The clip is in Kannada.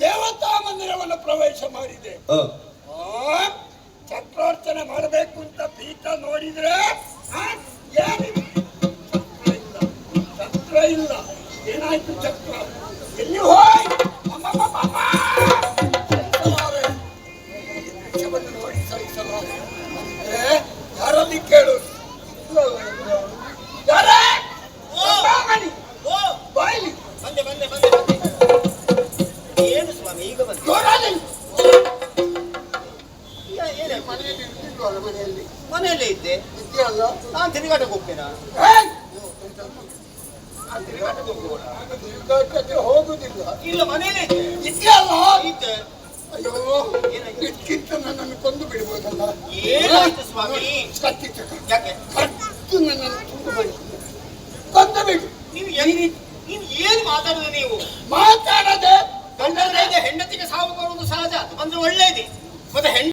ದೇವತಾ ಮಂದಿರವನ್ನು ಪ್ರವೇಶ ಮಾಡಿದೆ. ಚಕ್ರಾರ್ಚನೆ ಮಾಡಬೇಕು ಅಂತ ಪೀಠ ನೋಡಿದ್ರೆ ಚಕ್ರ ಇಲ್ಲ ಏನಾಯ್ತು ಚಕ್ರ ಎಲ್ಲಿ ಹೋಯ್ ಅಮ್ಮಮ್ಮಮ್ಮಮ್ಮ! ಸಹಿಸಲಾರೆ. ದೃಶ್ಯವನ್ನು ನೋಡಿ ಸಹಿಸಲಾರೆ. ಯಾರಲ್ಲಿ ಕೇಳು ಮನೆಯಲ್ಲಿ ಇದ್ದೆ. ಅಲ್ಲ ನಾನು ತಿರುಗಾಟಕ್ಕೆ ಹೋಗ್ತೇನಾ ತಿರುಗಾಟಕ್ಕೆ ಹೋಗುದಿಲ್ಲ. ಇಲ್ಲ ಮನೆಯಲ್ಲೇ ಇದೆಯಲ್ಲ? ಇದ್ದೆ. ಅಯ್ಯೋ? ಇದಕ್ಕಿಂತ ನನ್ನನ್ನು ಕೊಂದು ಬಿಡ್ಬೋದಲ್ಲ? ಏನಾಯ್ತು ಸ್ವಾಮಿ? ಕತ್ತಿ ತಕ. ಯಾಕೆ? ಕತ್ತು ನನ್ನನ್ನು ತುಂಡು ಮಾಡಿ ಕೊಂದು ಬಿಡು. ನೀವು ಎಲ್ಲಿ ನೀವು ಏನು ಮಾತಾಡುದು ನೀವು? ಮಾತಾಡದೆ ಗಂಡನ ಹೆಂಡತಿಗೆ ಸಾವು ಬರುವುದು ಸಹಜ. ಅಂದ್ರೆ ಒಳ್ಳೇದೇ. ಮತ್ತೆ ಹೆಂಡ